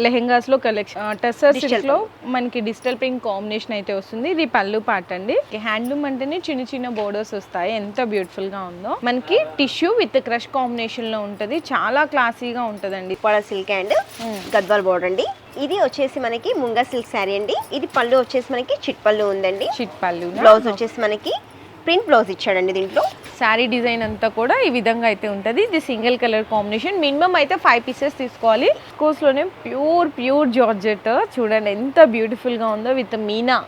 లెహెంగాస్లో collection tussar సిల్క్లో మనకి digital print combination అయితే వస్తుంది. ఇది పళ్ళు పాట అండి. హ్యాండ్లూమ్ అంటేనే చిన్న చిన్న బోర్డర్స్ వస్తాయి. ఎంత బ్యూటిఫుల్గా ఉందో. మనకి టిష్యూ విత్ క్రష్ కాంబినేషన్లో ఉంటది. చాలా క్లాసీగా ఉంటదండి. సిల్క్ అండ్ గద్వాల్ బోర్డర్ అండి. ఇది వచ్చేసి మనకి ముంగా సిల్క్ శారీ అండి. ఇది పళ్ళు వచ్చేసి మనకి చిట్ పళ్ళు ఉందండి. చిట్ పళ్ళు బ్లౌజ్ వచ్చేసి మనకి ప్రింట్ బ్లౌజ్ ఇచ్చాడండి దీంట్లో? శారీ డిజైన్ అంతా కూడా ఈ విధంగా అయితే ఉంటుంది. ఇది సింగిల్ కలర్ కాంబినేషన్. మినిమం అయితే ఫైవ్ పీసెస్ తీసుకోవాలి. కోర్స్లోనే ప్యూర్ ప్యూర్ జార్జెట్. చూడండి ఎంత బ్యూటిఫుల్గా ఉందో with Meena.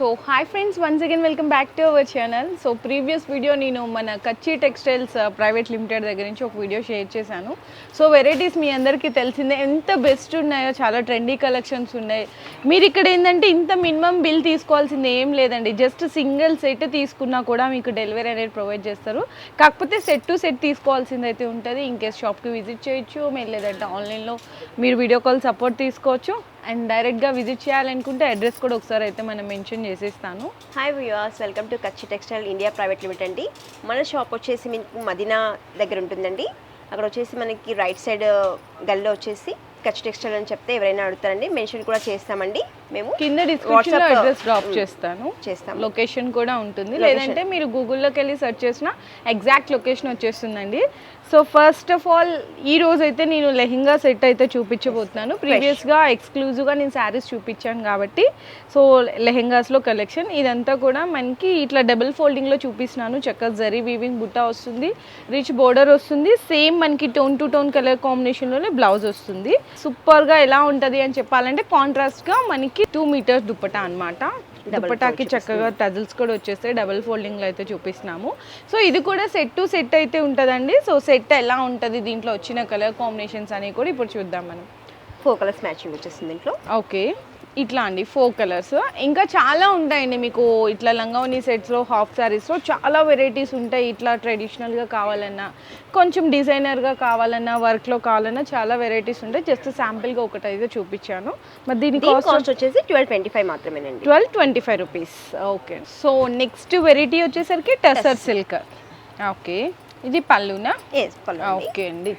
So hi friends once again welcome back to our channel so previous video నేను మన కచ్చి టెక్స్టైల్స్ ప్రైవేట్ లిమిటెడ్ దగ్గర నుంచి ఒక వీడియో షేర్ చేశాను. సో వెరైటీస్ మీ అందరికీ తెలిసిందే ఎంత బెస్ట్ ఉన్నాయో చాలా ట్రెండీ కలెక్షన్స్ ఉన్నాయి. మీరు ఇక్కడ ఏంటంటే ఇంత మినిమం బిల్ తీసుకోవాల్సింది ఏం లేదండి. జస్ట్ సింగిల్ సెట్ తీసుకున్నా కూడా మీకు డెలివరీ అనేది ప్రొవైడ్ చేస్తారు. కాకపోతే సెట్ టు సెట్ తీసుకోవాల్సింది అయితే ఉంటుంది. ఇంకేస్ షాప్కి విజిట్ చేయొచ్చు మీరు లేదంటే ఆన్లైన్లో మీరు వీడియో కాల్ సపోర్ట్ తీసుకోవచ్చు. అండ్ డైరెక్ట్గా విజిట్ చేయాలనుకుంటే అడ్రస్ కూడా ఒకసారి అయితే మనం మెన్షన్ చేసేస్తాను. Hi viewers welcome to Kachchi textile India private limited అండి. మన షాప్ వచ్చేసి మీకు మదీనా దగ్గర ఉంటుందండి. అక్కడ వచ్చేసి మనకి రైట్ సైడ్ గల్లో వచ్చేసి కచ్ టెక్స్టైల్ అని చెప్తే ఎవరైనా అడుగుతారండి. మెన్షన్ కూడా చేస్తామండి. మేము కింద డిస్క్రిప్షన్ అడ్రస్ డ్రాప్ చేస్తాను. చేస్తాం లొకేషన్ కూడా ఉంటుంది. లేదంటే మీరు గూగుల్లోకి వెళ్ళి సెర్చ్ చేసిన ఎగ్జాక్ట్ లొకేషన్ వచ్చేస్తుందండి. సో ఫస్ట్ ఆఫ్ ఆల్ ఈ రోజు అయితే నేను లెహంగా సెట్ అయితే చూపించబోతున్నాను. ప్రీవియస్గా ఎక్స్క్లూజివ్గా నేను శారీస్ చూపించాను కాబట్టి. సో లెహెంగాస్లో కలెక్షన్. ఇదంతా కూడా మనకి ఇట్లా డబుల్ ఫోల్డింగ్లో చూపిస్తున్నాను. చక్కగా జరీ వీవింగ్ బుట్ట వస్తుంది రిచ్ బోర్డర్ వస్తుంది. సేమ్ మనకి టోన్ టు టోన్ కలర్ కాంబినేషన్లోనే బ్లౌజ్ వస్తుంది. సూపర్గా ఎలా ఉంటుంది అని చెప్పాలంటే కాంట్రాస్ట్గా మనకి టూ మీటర్స్ దుప్పటా అనమాట దుప్పటాకి చక్కగా టజిల్స్ కూడా వచ్చేస్తాయి. డబుల్ ఫోల్డింగ్లో అయితే చూపిస్తున్నాము. సో ఇది కూడా సెట్ టు సెట్ అయితే ఉంటుందండి. సో సెట్ ఎలా ఉంటుంది? దీంట్లో వచ్చిన కలర్ కాంబినేషన్స్ అనేవి కూడా ఇప్పుడు చూద్దాం మనం. ఫోర్ కలర్స్ మ్యాచింగ్ వచ్చేస్తుంది దీంట్లో. ఓకే ఇట్లా అండి ఫోర్ కలర్స్. ఇంకా చాలా ఉంటాయండి మీకు ఇట్లా లంగావని సెట్స్లో హాఫ్ శారీస్లో చాలా వెరైటీస్ ఉంటాయి. ఇట్లా ట్రెడిషనల్గా కావాలన్నా కొంచెం డిజైనర్గా కావాలన్నా వర్క్లో కావాలన్నా చాలా వెరైటీస్ ఉంటాయి. జస్ట్ శాంపిల్గా ఒకటి అయితే చూపించాను. మరి దీని కాస్ట్ వచ్చేసి ట్వెల్వ్ ట్వంటీ ఫైవ్ మాత్రమేనండి. Twelve twenty five rupees. Okay. So next variety వచ్చేసరికి టెసర్ సిల్క్. ఓకే. ఇది పళ్ళునా. ఓకే అండి.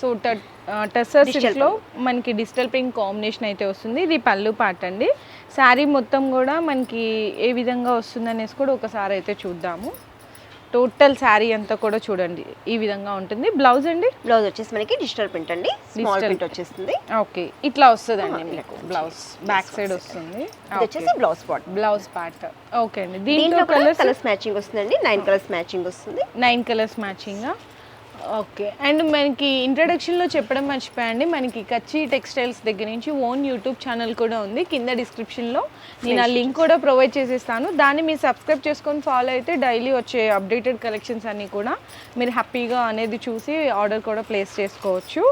సో Digital సిల్క్లో మనకి డిజిటల్ ప్రింట్ కాంబినేషన్ అయితే వస్తుంది. ఇది పళ్ళు పాట అండి. శారీ మొత్తం కూడా మనకి ఏ విధంగా వస్తుంది అనేసి కూడా ఒకసారి అయితే చూద్దాము. టోటల్ శారీ అంతా కూడా చూడండి. ఈ విధంగా ఉంటుంది. బ్లౌజ్ అండి? బ్లౌజ్ వచ్చేసి మనకి డిజిటల్ ప్రింట్ అండి. Digital ప్రింట్ వచ్చేస్తుంది. ఓకే. ఇట్లా వస్తుందండి ఇలా మీకు బ్లౌజ్. బ్యాక్ సైడ్ వస్తుంది. వచ్చేసి blouse part blouse part. Okay అండి. దీంట్లో దీంట్లో కలర్స్ కలర్స్ మ్యాచింగ్ వస్తుందండి. నైన్ కలర్స్ మ్యాచింగ్ వస్తుంది. Nine colours matching okay. And మనకి ఇంట్రడక్షన్లో చెప్పడం మర్చిపోయండి మనకి కచ్చి టెక్స్టైల్స్ దగ్గర నుంచి ఓన్ యూట్యూబ్ ఛానల్ కూడా ఉంది. కింద డిస్క్రిప్షన్లో నేను ఆ లింక్ కూడా ప్రొవైడ్ చేసేస్తాను. దాన్ని మీరు సబ్స్క్రైబ్ చేసుకొని ఫాలో అయితే డైలీ వచ్చే అప్డేటెడ్ కలెక్షన్స్ అన్నీ కూడా మీరు హ్యాపీగా అనేది చూసి ఆర్డర్ కూడా ప్లేస్ చేసుకోవచ్చు.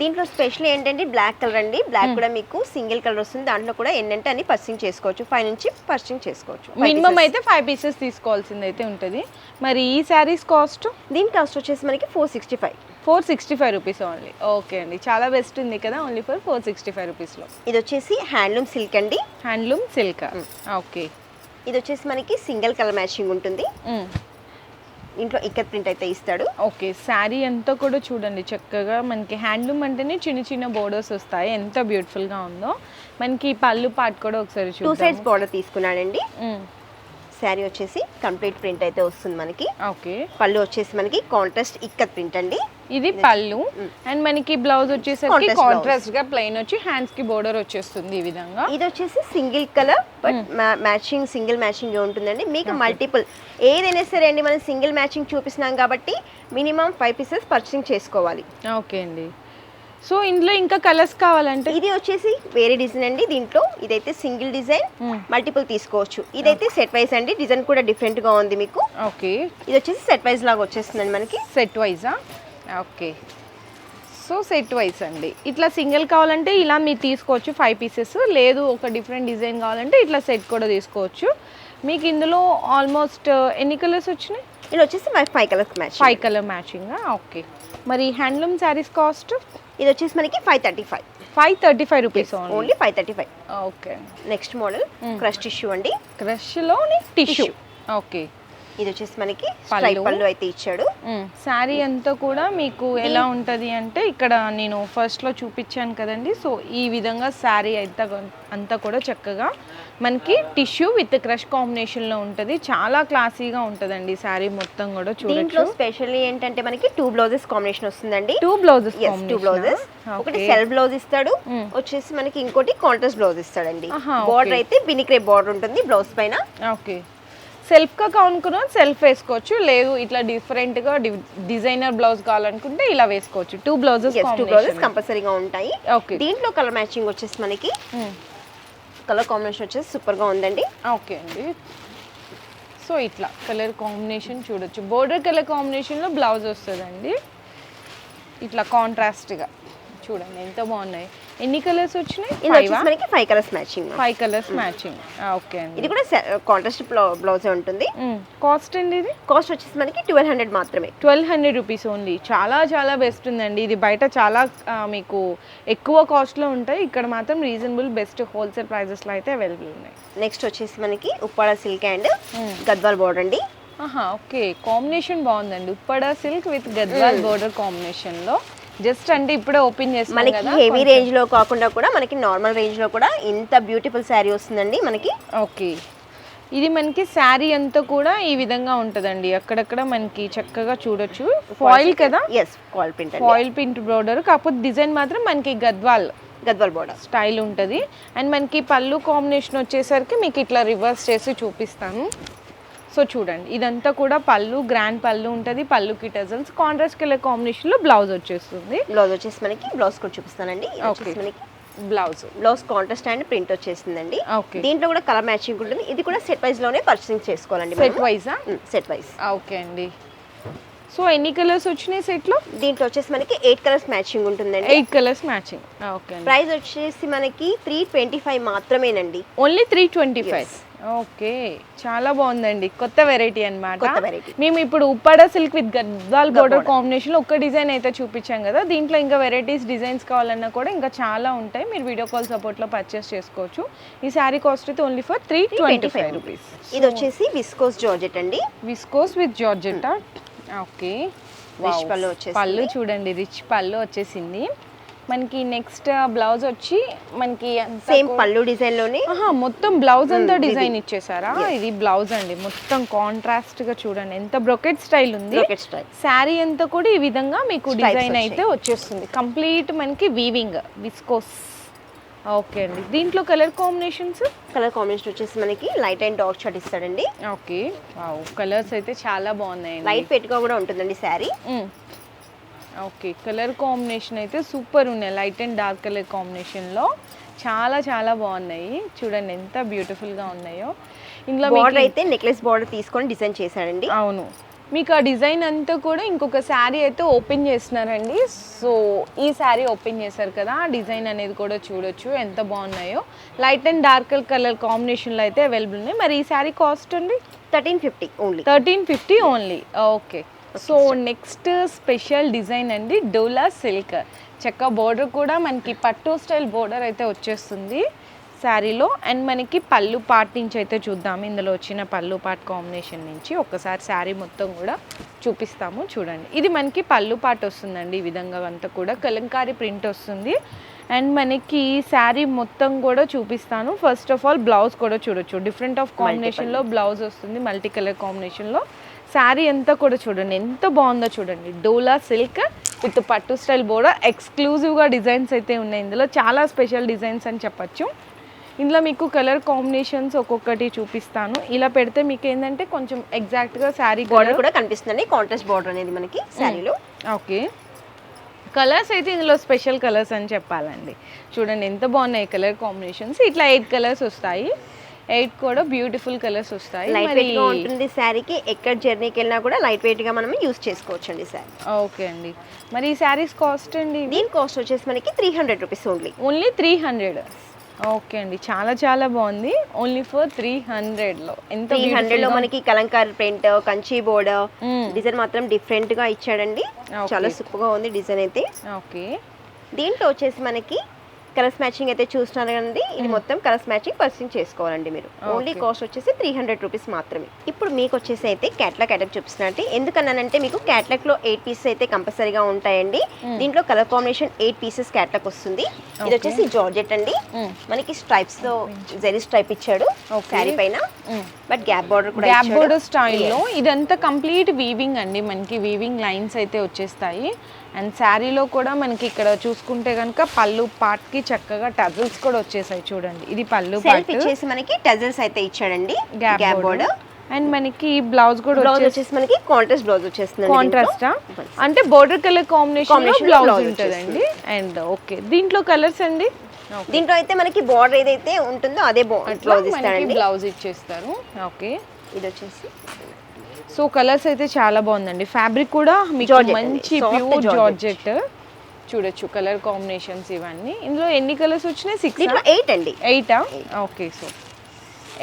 దీంట్లో స్పెషల్ ఏంటంటే బ్లాక్ కలర్ అండి. బ్లాక్ కూడా మీకు సింగిల్ కలర్ వస్తుంది. దాంట్లో కూడా ఏంటంటే అన్ని పర్సింగ్ చేసుకోవచ్చు. ఫైవ్ నుంచి పర్సింగ్ చేసుకోవచ్చు. మినిమం. అయితే ఫైవ్ పీసెస్ తీసుకోవాల్సింది అయితే ఉంటుంది. మరి ఈ శారీస్ కాస్ట్? దీని కాస్ట్ వచ్చేసి మనకి four sixty five. Four sixty five rupees only. Okay అండి. చాలా బెస్ట్ ఉంది కదా only for four sixty five రూపీస్లో ఇది వచ్చేసి హ్యాండ్లూమ్ సిల్క్ అండి. Handloom silk. ఓకే. ఇది వచ్చేసి మనకి సింగిల్ కలర్ మ్యాచింగ్ ఉంటుంది. ఇంట్లో ఇక్కత్ ప్రింట్ అయితే ఇస్తాడు. ఓకే శారీ అంతా కూడా చూడండి చక్కగా. మనకి హ్యాండ్లూమ్ అంటేనే చిన్న చిన్న బోర్డర్స్ వస్తాయి. ఎంత బ్యూటిఫుల్గా ఉందో. మనకి పళ్ళు పాట్ కూడా ఒకసారి టూ సైడ్స్ బార్డర్ తీసుకున్నాడండి. శారీ వచ్చేసి కంప్లీట్ ప్రింట్ అయితే వస్తుంది మనకి. ఓకే. పళ్ళు వచ్చేసి మనకి కాంట్రాస్ట్ ఇక్కత్ ప్రింట్ అండి. ఇది పళ్ళు. అండ్ మనకి బ్లౌజ్ వచ్చేసరికి. కాంట్రాస్ట్గా ప్లెయిన్ వచ్చి హ్యాండ్స్కి బోర్డర్ వచ్చేస్తుంది ఈ విధంగా. ఇది వచ్చేసి single colour but matching single matching ఉంటుందండి. మీకు మల్టిపుల్ ఏదైనా సరే అండి మనం సింగిల్ మ్యాచింగ్ చూపిస్తున్నాం కాబట్టి మినిమం ఫైవ్ పీసెస్ పర్చేసింగ్ చేసుకోవాలి. ఓకే అండి. సో ఇందులో ఇంకా కలర్స్ కావాలంటే? ఇది వచ్చేసి వేరే డిజైన్ అండి. దీంట్లో ఇదైతే సింగిల్ డిజైన్ Hmm. మల్టిపుల్ తీసుకోవచ్చు. ఇదైతే సెట్ వైజ్ అండి. డిజైన్ కూడా డిఫరెంట్గా ఉంది మీకు. ఓకే ఇది వచ్చేసి సెట్ వైజ్ లాగా వచ్చేస్తుందండి మనకి. సెట్ వైజా ఓకే సో సెట్ వైజ్ అండి. ఇట్లా సింగిల్ కావాలంటే ఇలా మీరు తీసుకోవచ్చు ఫైవ్ పీసెస్ లేదు ఒక డిఫరెంట్ డిజైన్ కావాలంటే ఇట్లా సెట్ కూడా తీసుకోవచ్చు. మీకు ఇందులో ఆల్మోస్ట్ ఎన్ని కలర్స్ వచ్చినాయి? ఇది వచ్చేసి మనకి five colours match five colour matching okay మరి హ్యాండ్లూమ్ శారీస్ కాస్ట్ ఇది వచ్చేసి మనకి five thirty five five thirty five rupees only five thirty five okay next model crush tissue అండి. క్రష్లోని టిష్యూ. ఓకే ఇది వచ్చేసి మనకి పళ్ళు. అయితే ఇచ్చాడు. శారీ అంతా కూడా మీకు ఎలా ఉంటుంది అంటే ఇక్కడ నేను ఫస్ట్లో చూపించాను కదండి. సో ఈ విధంగా శారీ అయితే అంతా కూడా చక్కగా మనకి టిష్యూ విత్ క్రష్ కాంబినేషన్లో ఉంటుంది. చాలా క్లాసీగా ఉంటుందండి శారీ మొత్తం కూడా చూడొచ్చు. స్పెషల్లీ ఏంటంటే మనకి టూ బ్లౌజెస్ కాంబినేషన్ వస్తుందండి. Two blouses two blouses. ఒకటి సెల్ఫ్ బ్లౌజ్ ఇస్తాడు వచ్చేసి మనకి ఇంకోటి కాంట్రాస్ట్ బ్లౌజ్ ఇస్తాడండి. బార్డర్. అయితే బినిక్రే బార్డర్ ఉంటుంది బ్లౌజ్ పైన. ఓకే. సెల్ఫ్గా కానుకున్న సెల్ఫ్ వేసుకోవచ్చు లేదు ఇట్లా డిఫరెంట్గా డిజైనర్ బ్లౌజ్ కావాలనుకుంటే ఇలా వేసుకోవచ్చు. టూ బ్లౌజెస్ టూ బ్లౌజెస్ కంపల్సరీగా ఉంటాయి. ఓకే. దీంట్లో కలర్ మ్యాచింగ్ వచ్చేసి మనకి కలర్ కాంబినేషన్ వచ్చేసి సూపర్గా ఉందండి. ఓకే అండి. సో ఇట్లా కలర్ కాంబినేషన్ చూడొచ్చు. బోర్డర్ కలర్ కాంబినేషన్లో బ్లౌజ్ వస్తుందండి. ఇట్లా కాంట్రాస్ట్గా చూడండి ఎంత బాగున్నాయి. ఎన్ని కలర్స్ వచ్చినాయి? ఇది వచ్చేసి మనకి five colours matching five colours matching okay అండి. ఇది కూడా కాంట్రాస్ట్ బ్లౌజ్ ఉంటుంది. కాస్ట్ అండి ఇది? కాస్ట్ వచ్చేసి మనకి ట్వెల్వ్ హండ్రెడ్ మాత్రమే. ట్వెల్వ్ హండ్రెడ్ రూపీస్ ఓన్లీ చాలా చాలా బెస్ట్ ఉందండి. ఇది బయట చాలా మీకు ఎక్కువ కాస్ట్లో ఉంటాయి. ఇక్కడ మాత్రం రీజనబుల్ బెస్ట్ హోల్సేల్ ప్రైజెస్లో అయితే అవైలబుల్ ఉన్నాయి. నెక్స్ట్ వచ్చేసి మనకి Uppada silk and Gadwal border అండి. ఆహా ఓకే. కాంబినేషన్ బాగుందండి. Uppada silk with Gadwal border కాంబినేషన్లో జస్ట్ అంటే ఇప్పుడే ఓపెన్ చేస్తాం మనకి హెవీ రేంజ్లో కాకుండా కూడా మనకి నార్మల్ రేంజ్లో కూడా ఇంత బ్యూటిఫుల్ శారీ వస్తుందండి మనకి. ఓకే. ఇది మనకి శారీ అంతా కూడా ఈ విధంగా ఉంటుందండి. అక్కడక్కడ మనకి చక్కగా చూడొచ్చు. ఫాయిల్ కదా? ఎస్ కాల్ ప్రింట్ ఫాయిల్ ప్రింట్ బోర్డర్ కాకపోతే డిజైన్ మాత్రం మనకి గద్వాల్. గద్వాల్ బోర్డర్ స్టైల్ ఉంటుంది. అండ్ మనకి పళ్ళు కాంబినేషన్ వచ్చేసరికి మీకు ఇట్లా రివర్స్ చేసి చూపిస్తాను. సో చూడండి ఇదంతా కూడా పళ్ళు గ్రాండ్ పళ్ళు ఉంటుంది పళ్ళుకి టజల్స్ కాంట్రాస్ట్ కలర్ కాంబినేషన్లో బ్లౌజ్ వచ్చేస్తుంది. బ్లౌజ్ వచ్చేసి మనకి బ్లౌజ్ కూడా చూపిస్తానండి. మనకి blouse blouse contrast and print వచ్చేసిందండి. ఓకే దీంట్లో కూడా కలర్ మ్యాచింగ్ ఉంటుంది. ఇది కూడా సెట్ వైజ్లోనే పర్చేసింగ్ చేసుకోవాలండి సెట్ వైజా సెట్ వైజ్ ఓకే అండి. సో ఎన్ని కలర్స్ వచ్చినాయి సెట్లో దీంట్లో వచ్చేసి మనకి ఎయిట్ కలర్స్ మ్యాచింగ్ ఉంటుందండి. Eight colours matching okay price వచ్చేసి మనకి త్రీ ట్వంటీ ఫైవ్ మాత్రమేనండి. Only three twenty five okay. చాలా బాగుందండి. కొత్త వెరైటీ variety. మేము ఇప్పుడు Uppada silk with Gadwal border కాంబినేషన్లో ఒక్క డిజైన్ అయితే చూపించాం కదా. దీంట్లో ఇంకా వెరైటీస్ డిజైన్స్ కావాలన్నా కూడా ఇంకా చాలా ఉంటాయి. మీరు వీడియో కాల్ సపోర్ట్లో పర్చేస్ చేసుకోవచ్చు. ఈ శారీ కాస్ట్ అయితే only for three twenty five rupees ఇది వచ్చేసి విస్కోస్ జార్జెట్ అండి. విస్కోస్ విత్ జార్జెట్టా ఓకే. పళ్ళు చూడండి. రిచ్ పళ్ళు వచ్చేసింది. మనకి నెక్స్ట్ బ్లౌజ్ వచ్చి మనకి సేమ్ పళ్ళు డిజైన్లోనే? మొత్తం బ్లౌజ్ అంతా డిజైన్ ఇచ్చేసారా? ఇది బ్లౌజ్ అండి. మొత్తం కాంట్రాస్ట్గా చూడండి. ఎంత బ్రొకెట్ స్టైల్ ఉంది. శారీ అంతా కూడా ఈ విధంగా మీకు డిజైన్ అయితే వచ్చేస్తుంది. కంప్లీట్ మనకి వీవింగ్ విస్కోస్ ఓకే అండి. దీంట్లో కలర్ కాంబినేషన్స్ కలర్ కాంబినేషన్ వచ్చేసి మనకి లైట్ అండ్ డార్క్ షార్ట్ ఇస్తాడండి. ఓకే కలర్స్ అయితే చాలా బాగున్నాయండి. లైట్ వెయిట్గా కూడా ఉంటుందండి శారీ ఓకే కలర్ కాంబినేషన్ అయితే సూపర్ ఉన్నాయి. లైట్ అండ్ డార్క్ కలర్ కాంబినేషన్లో చాలా చాలా బాగున్నాయి. చూడండి ఎంత బ్యూటిఫుల్గా ఉన్నాయో. ఇందులో బార్డర్ అయితే నెక్లెస్ బార్డర్ తీసుకొని డిజైన్ చేశాడండి అవును. మీకు ఆ డిజైన్ అంతా కూడా ఇంకొక శారీ అయితే ఓపెన్ చేస్తున్నారండి. సో ఈ శారీ ఓపెన్ చేశారు కదా ఆ డిజైన్ అనేది కూడా చూడొచ్చు ఎంత బాగున్నాయో. లైట్ అండ్ డార్క్ కలర్ కాంబినేషన్లో అయితే అవైలబుల్ ఉన్నాయి. మరి ఈ శారీ కాస్ట్ అండి? Thirteen fifty only thirteen fifty only okay so next special design అండి డోలా సిల్క్. చెక్క బోర్డర్ కూడా మనకి పట్టు స్టైల్ బోర్డర్ అయితే వచ్చేస్తుంది శారీలో. అండ్ మనకి పళ్ళు పార్ట్ నుంచి అయితే చూద్దాము ఇందులో వచ్చిన పళ్ళు పార్ట్ కాంబినేషన్ నుంచి ఒక్కసారి శారీ మొత్తం కూడా చూపిస్తాము చూడండి. ఇది మనకి పళ్ళు పార్ట్ వస్తుందండి ఈ విధంగా అంతా కూడా. కలంకారీ ప్రింట్ వస్తుంది. అండ్ మనకి శారీ మొత్తం కూడా చూపిస్తాను. ఫస్ట్ ఆఫ్ ఆల్ బ్లౌజ్ కూడా చూడొచ్చు. డిఫరెంట్ ఆఫ్ కాంబినేషన్లో బ్లౌజ్ వస్తుంది మల్టీ కలర్ కాంబినేషన్లో శారీ అంతా కూడా చూడండి ఎంత బాగుందో చూడండి. డోలా సిల్క్ విత్ పట్టు స్టైల్ బోర్డర్. ఎక్స్క్లూజివ్గా డిజైన్స్ అయితే ఉన్నాయి ఇందులో. చాలా స్పెషల్ డిజైన్స్ అని చెప్పచ్చు. ఇందులో మీకు కలర్ కాంబినేషన్స్ ఒక్కొక్కటి చూపిస్తాను. ఇలా పెడితే మీకు ఏంటంటే కొంచెం ఎగ్జాక్ట్గా శారీ బార్డర్ కూడా కనిపిస్తుందండి. కాంట్రాస్ట్ బార్డర్ అనేది మనకి శారీలో. ఓకే. కలర్స్ అయితే ఇందులో స్పెషల్ కలర్స్ అని చెప్పాలండి. చూడండి ఎంత బాగున్నాయి కలర్ కాంబినేషన్స్ ఇట్లా ఎయిట్ కలర్స్ వస్తాయి. ఎయిట్ కూడా బ్యూటిఫుల్ కలర్స్ వస్తాయి. లైట్ వెయిట్గా ఉంటుంది శారీకి. ఎక్కడ జర్నీకి వెళ్ళినా కూడా లైట్ వెయిట్గా మనం యూస్ చేసుకోవచ్చు అండి శారీ. ఓకే అండి. మరి ఈ శారీస్ కాస్ట్ అండి? దీని కాస్ట్ వచ్చేసి మనకి three hundred rupees only only three hundred okay అండి. చాలా చాలా బాగుంది. ఓన్లీ ఫర్ త్రీ హండ్రెడ్లో ఎంత త్రీ హండ్రెడ్లో మనకి కలంకారీ ప్రింట్ కంచి బోర్డర్ మ్మ్. డిజైన్ మాత్రం డిఫరెంట్గా ఇచ్చాడండి. చాలా సూపర్గా ఉంది డిజైన్ అయితే. ఓకే దీంట్లో వచ్చేసి మనకి కలర్స్ మ్యాచింగ్ అయితే చూస్తున్నారు కదండి. ఇది మొత్తం కలర్స్ మ్యాచింగ్ పర్చింగ్ చేసుకోవాలండి మీరు. ఓన్లీ. కాస్ట్ వచ్చేసి త్రీ హండ్రెడ్ రూపీస్ మాత్రమే. ఇప్పుడు మీకు వచ్చేసి అయితే క్యాట్లాగ్ ఐటమ్ చూపిస్తున్నట్టు. ఎందుకన్నానంటే మీకు క్యాట్లాగ్లో ఎయిట్ పీసెస్ అయితే కంపల్సరీగా ఉంటాయండి. దీంట్లో colour combination eight pieces catalogue వస్తుంది. ఇది వచ్చేసి జార్జెట్ అండి. మనకి స్ట్రైప్స్తో జెరీ స్ట్రైప్ ఇచ్చాడు. శారీ పైన. బట్ గ్యాప్ బార్డర్ కూడా గ్యాప్. బోర్డర్ స్టైల్లో ఇదంతా కంప్లీట్ వీవింగ్ అండి. మనకి వీవింగ్ లైన్స్ అయితే వచ్చేస్తాయి. అండ్ శారీలో కూడా మనకి ఇక్కడ చూసుకుంటే కనుక పళ్ళు పార్ట్కి చక్కగా టజల్స్ కూడా వచ్చేసాయి చూడండి. ఇది పళ్ళు సెల్ఫ్ ఇచ్చేసి మనకి టజల్స్ అయితే ఇచ్చాడండి. గ్యాప్ బోర్డర్ అండ్ మనకి బ్లౌజ్ కూడా బ్లౌజ్ వచ్చేసి మనకి కాంట్రాస్ట్ బ్లౌజ్ వచ్చేస్తుంది కాంట్రాస్టా అంటే బోర్డర్ కలర్ కాంబినేషన్ బ్లౌజ్ ఉంటుందండి. And okay. దీంట్లో కలర్స్ అండి? దీంట్లో అయితే మనకి బార్డర్ ఏదైతే ఉంటుందో అదే బ్లౌజ్ ఇచ్చేస్తారు. ఓకే. ఇది వచ్చేసి సో కలర్స్ అయితే చాలా బాగుందండి. ఫ్యాబ్రిక్ కూడా మీకు. మంచి ప్యూర్. జార్జెట్ చూడొచ్చు కలర్ కాంబినేషన్స్ ఇవన్నీ. ఇందులో ఎన్ని కలర్స్ వచ్చినాయి సిక్స్ ఎయిట్ అండి. ఎయిటా okay so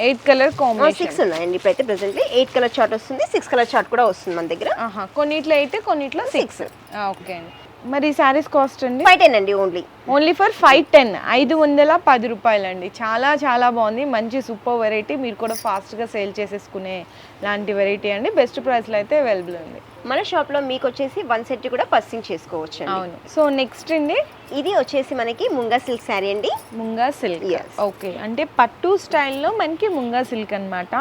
eight colour combination. Six ఉన్నాయండి ఇప్పుడైతే ప్రెసెంట్లీ ఎయిట్ కలర్ చార్ట్ వస్తుంది సిక్స్ కలర్ చార్ట్ కూడా వస్తుంది మన దగ్గర. కొన్నిట్లో ఎయిట్ కొన్నిట్లో సిక్స్ ఓకే అండి. మరి శారీస్ కాస్ట్ అండి? ఫైవ్ టెన్ అండి only. Only for five ten. ఐదు వందల పది రూపాయలండి. చాలా చాలా బాగుంది. మంచి సూపర్ వెరైటీ. మీరు కూడా ఫాస్ట్గా సేల్ చేసేసుకునే లాంటి వెరైటీ అండి. బెస్ట్ ప్రైస్లో అయితే అవైలబుల్ ఉంది మన షాప్లో మీకు వచ్చేసి వన్ సెట్ కూడా పర్సింగ్ చేసుకోవచ్చు అవును. సో నెక్స్ట్ అండి? ఇది వచ్చేసి మనకి ముంగా సిల్క్ శారీ అండి. ముంగా సిల్క్. ఓకే. అంటే పట్టు స్టైల్లో మనకి ముంగా సిల్క్ అన్నమాట.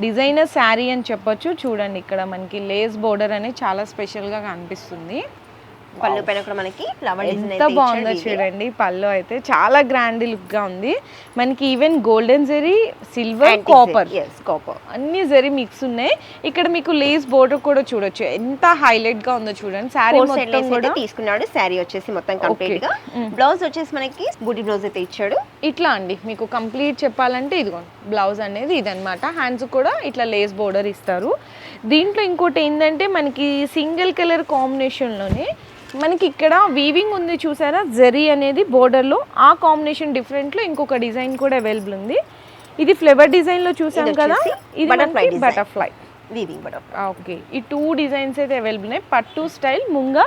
డిజైనర్ శారీ అని చెప్పొచ్చు. చూడండి ఇక్కడ మనకి లేస్ బోర్డర్ అనేది చాలా స్పెషల్గా కనిపిస్తుంది. పళ్ళు పైన కూడా మనకి ఫ్లవర్ ఎంత బాగుందో చూడండి పళ్ళు అయితే చాలా గ్రాండ్ లుక్గా ఉంది. మనకి even golden zari silver copper copper అన్ని జరీ మిక్స్ ఉన్నాయి. ఇక్కడ మీకు లేస్ బోర్డర్ కూడా చూడొచ్చు. ఎంత హైలైట్గా ఉందో చూడండి. సైడ్ మొత్తం కూడా. తీసుకున్నాడు. శారీ వచ్చేసి మొత్తం కంప్లీట్గా. Mm. బ్లౌజ్ వచ్చేసి మనకి బూటీ బ్లౌజ్ అయితే ఇచ్చాడు. ఇట్లా అండి. మీకు కంప్లీట్ చెప్పాలంటే ఇదిగోండి. బ్లౌజ్ అనేది ఇదనమాట హ్యాండ్స్ కూడా ఇట్లా లేస్ బోర్డర్ ఇస్తారు. దీంట్లో ఇంకోటి ఏంటంటే మనకి సింగిల్ కలర్ కాంబినేషన్లోనే మనకి ఇక్కడ వీవింగ్ ఉంది చూసారా? జరీ అనేది border లో. ఆ కాంబినేషన్ డిఫరెంట్లో ఇంకొక డిజైన్ కూడా అవైలబుల్ ఉంది. ఇది ఫ్లేవర్ డిజైన్లో చూసాం కదా? ఇది. బటర్ఫ్లై వీవింగ్ బట్ ఓకే ఈ టూ డిజైన్స్ అయితే అవైలబుల్ ఉన్నాయి. పట్టు style munga